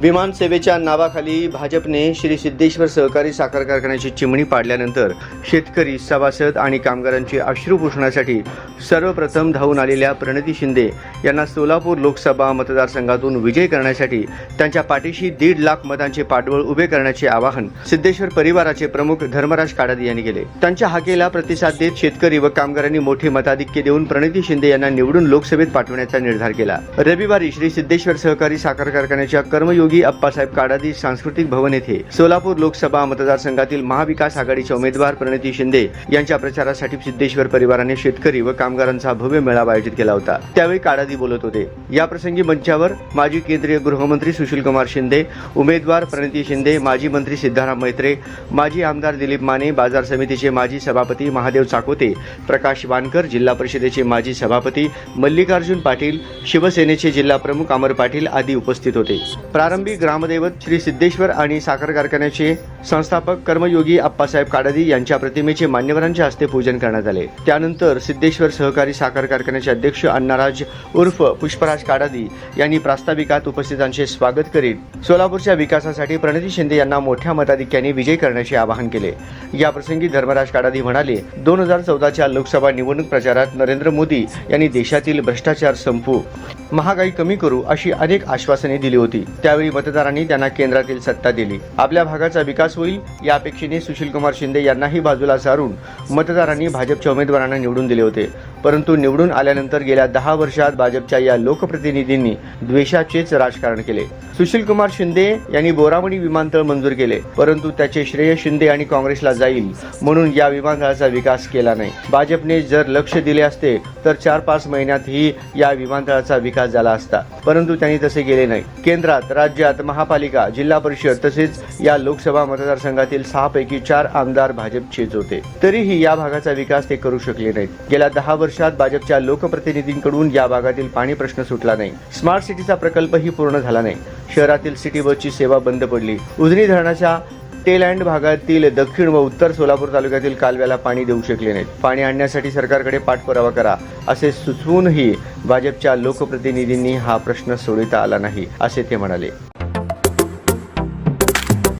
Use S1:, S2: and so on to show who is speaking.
S1: विमान सेवेच्या नावाखाली भाजपने श्री सिद्धेश्वर सहकारी साखर कारखान्याची चिमणी पाडल्यानंतर शेतकरी सभासद आणि कामगारांची अश्रू पुसण्यासाठी सर्वप्रथम धावून आलेल्या प्रणती शिंदे यांना सोलापूर लोकसभा मतदारसंघातून विजय करण्यासाठी त्यांच्या पाठीशी दीड लाख मतांचे पाठबळ उभे करण्याचे आवाहन सिद्धेश्वर परिवाराचे प्रमुख धर्मराज काडादी यांनी केले. त्यांच्या हाकेला प्रतिसाद देत शेतकरी व कामगारांनी मोठे मताधिक्य देऊन प्रणिती शिंदे यांना निवडून लोकसभेत पाठवण्याचा निर्धार केला. रविवारी श्री सिद्धेश्वर सहकारी साखर कारखान्याच्या कर्मयोगी अप्पासाहेब काडादी सांस्कृतिक भवन येथे सोलापूर लोकसभा मतदारसंघातील महाविकास आघाडीच्या उमेदवार प्रणिती शिंदे यांच्या प्रचारासाठी सिद्धेश्वर परिवाराने शेतकरी व कामगारांचा भव्य मेळावा आयोजित केला होता. त्यावेळी काडादी बोलत होते. या प्रसंगी मंचावर माजी केंद्रीय गृहमंत्री सुशीलकुमार शिंदे उमेदवार प्रणिती शिंदे माजी मंत्री सिद्धाराम मैत्रे माजी आमदार दिलीप माने बाजार समितीचे माजी सभापती महादेव चाकोते प्रकाश वानकर जिल्हा परिषदेचे माजी सभापती मल्लिकार्जुन पाटील शिवसेनेचे जिल्हा प्रमुख अमर पाटील आदी उपस्थित होते. प्रारंभ ग्रामदैवत श्री सिद्धेश्वर आणि साखर कारखान्याचे संस्थापक कर्मयोगी अप्पासाहेब काडादी यांच्या प्रतिमेचे मान्यवरांच्या हस्ते पूजन करण्यात आले. त्यानंतर सिद्धेश्वर सहकारी साखर कारखान्याचे अध्यक्ष अण्णाराज उर्फ पुष्पराज काडादी यांनी प्रास्ताविकात उपस्थितांचे स्वागत करीत सोलापूरच्या विकासासाठी प्रणिती शिंदे यांना मोठ्या मताधिक्याने विजय करण्याचे आवाहन केले. या प्रसंगी धर्मराज काडादी म्हणाले दोन हजार चौदाच्या लोकसभा निवडणूक प्रचारात नरेंद्र मोदी यांनी देशातील भ्रष्टाचार संपवू महागाई कमी करू अशी अनेक आश्वासने दिली होती. त्यावेळी मतदारांनी त्यांना केंद्रातील सत्ता दिली. आपल्या भागाचा विकास होईल या अपेक्षेने सुशीलकुमार शिंदे यांनाही बाजूला सारून मतदारांनी भाजपच्या उमेदवारांना निवडून दिले होते. परंतु निवडून आल्यानंतर गेल्या दहा वर्षात भाजपच्या या लोकप्रतिनिधींनी द्वेषाचेच राजकारण केले. सुशीलकुमार शिंदे यांनी बोरावणी विमानतळ मंजूर केले परंतु त्याचे श्रेय शिंदे आणि काँग्रेसला जाईल म्हणून या विमानतळाचा विकास केला नाही. भाजपने जर लक्ष दिले असते तर चार पाच महिन्यातही या विमानतळाचा विकास झाला असता. परंतु त्यांनी तसे केले नाही. केंद्रात राज्यात महापालिका जिल्हा परिषद तसेच या लोकसभा मतदारसंघातील सहा पैकी चार आमदार भाजपचेच होते. तरीही या भागाचा विकास ते करू शकले नाहीत. गेल्या दहा वर्षात भाजपच्या लोकप्रतिनिधींकडून या भागातील पाणी प्रश्न सुटला नाही. स्मार्ट सिटीचा प्रकल्पही पूर्ण झाला नाही. शहरातील सिटी बसची सेवा बंद पडली. उजनी धरणाच्या टेल अँड भागातील दक्षिण व उत्तर सोलापूर तालुक्यातील कालव्याला पाणी देऊ शकले नाहीत. पाणी आणण्यासाठी सरकारकडे पाठपुरावा करा असे सुचवूनही भाजपच्या लोकप्रतिनिधींनी हा प्रश्न सोडविता आला नाही असे ते म्हणाले.